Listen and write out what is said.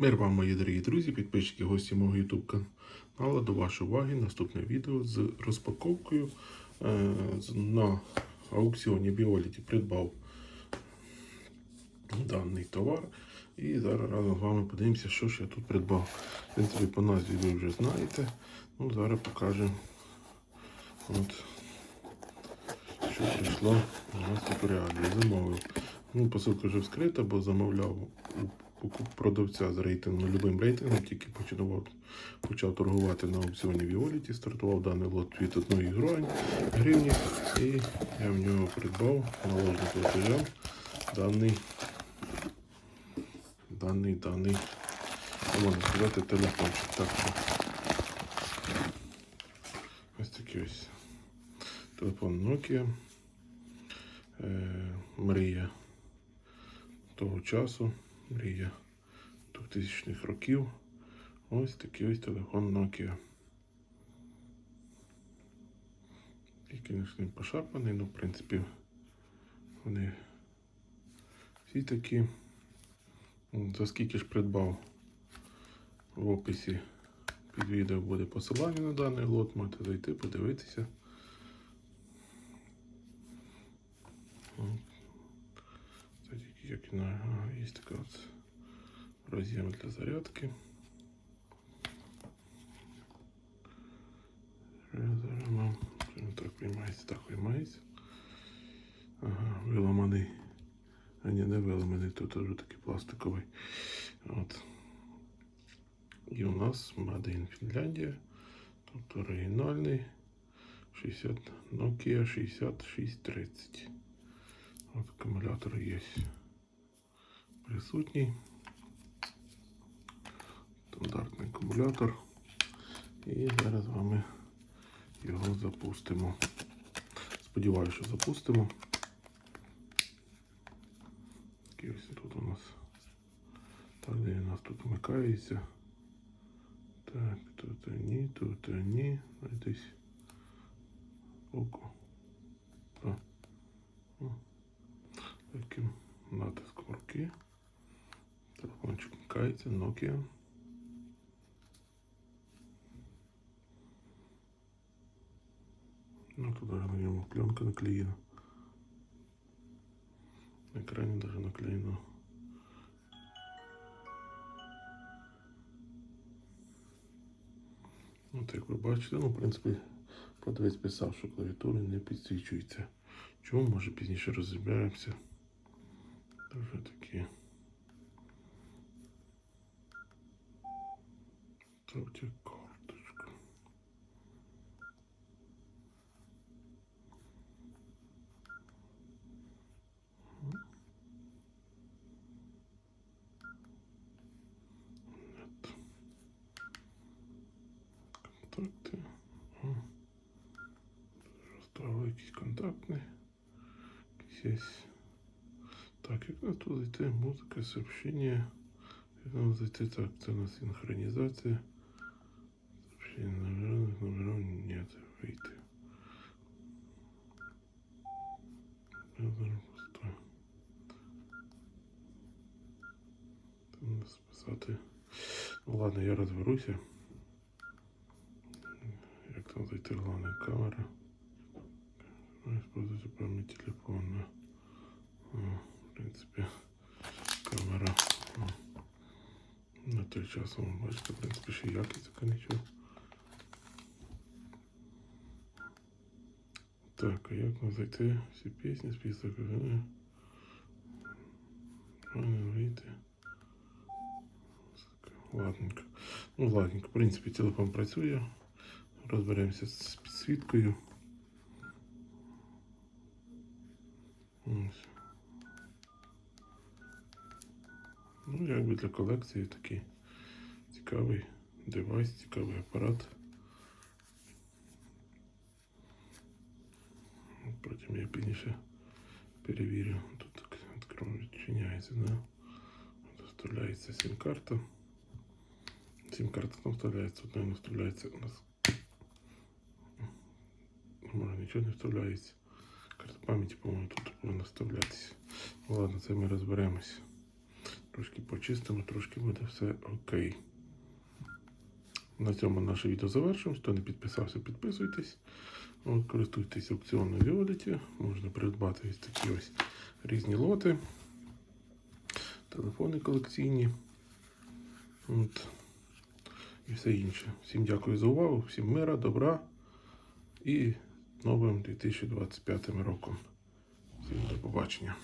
Мир вам, мої дорогі друзі, підписчики, гості мого YouTube каналу. До вашої уваги наступне відео з розпаковкою е, на аукціоні Біоліті придбав даний товар. І зараз разом з вами подивимося, що ж я тут придбав. В принципі, по назві ви вже знаєте. Ну, зараз покажемо, от, що прийшло у нас у реалії. Замовив. Ну, посилка вже вскрита, бо замовляв поку- продавця з рейтингом, любим рейтингом, тільки починав, почав торгувати на аукціоні Віоліті, стартував даний лот від 1 гривні, і я в нього придбав наложний платежам даний, даний, даний, можна сказати, телефончик. Так що ось такий ось. Телефон Nokia. Е, мрія того часу, мрія 2000-х років. Ось такий ось телефон Nokia. Тільки не він пошарпаний, ну, в принципі, вони всі такі. За скільки ж придбав в описі під відео буде посилання на даний лот, можете зайти, подивитися. Це тільки як на ага, є така от роз'єм для зарядки. Так виймається, так виймається. Ага, виламаний. А ні, не виламаний, тут вже такий пластиковий. От. І у нас Made in Фінляндія. Тобто оригінальний 60 Nokia 6630. От акумулятор є присутній. Стандартний акумулятор. І зараз з вами його запустимо. Сподіваюся, що запустимо. Такий ось тут у нас. Так, де у нас тут вмикається. Так, тут ні, тут ні. Десь око. Телефончик Nokia. Ну, тут даже на ньому пленка наклеєна. На екрані даже наклеєно. От як ви бачите, ну, в принципі, продавець писав, що клавіатури не підсвічується. Чому, може, пізніше розіб'ємося. Дуже такі. Ставте карточку. Нет. Контакти. О. Розставили якийсь контактний. Якийсь є. Так, як нас тут зайти? Музика, сообщение. Як нам зайти? Так, це у нас синхронізація. Сообщение номеров, номеров нет. Вийти. Браузер пустой. Там надо списати. Ну ладно, я розберуся. Як там зайти главная камера? Используйте память телефона. О, в принципі, камера. О. На той час вам бачите, в принципі, ще якість така нічого. Так, а як нам зайти? Всі пісні, список. е, вийти. Ладненько. Ну, ладненько. В принципі, телефон працює. Розберемося з підсвіткою. Ось. Ну, якби для колекції такий цікавий девайс, цікавий апарат. я пізніше перевірю. Тут так відкрою, відчиняється, да? Тут вставляється сим-карта. Сим-карта там вставляється, одна не вставляється у нас. Може нічого не вставляється. Карта пам'яті, по-моєму, тут повинна вставлятися. Ну, Ладно, це ми розберемось. Трошки почистимо, трошки буде все окей. На цьому наше відео завершуємо. Хто не підписався, підписуйтесь. От, користуйтесь аукціонною Віоліті. Можна придбати ось такі ось різні лоти. Телефони колекційні. От. І все інше. Всім дякую за увагу, всім мира, добра і новим 2025 роком. Всім до побачення.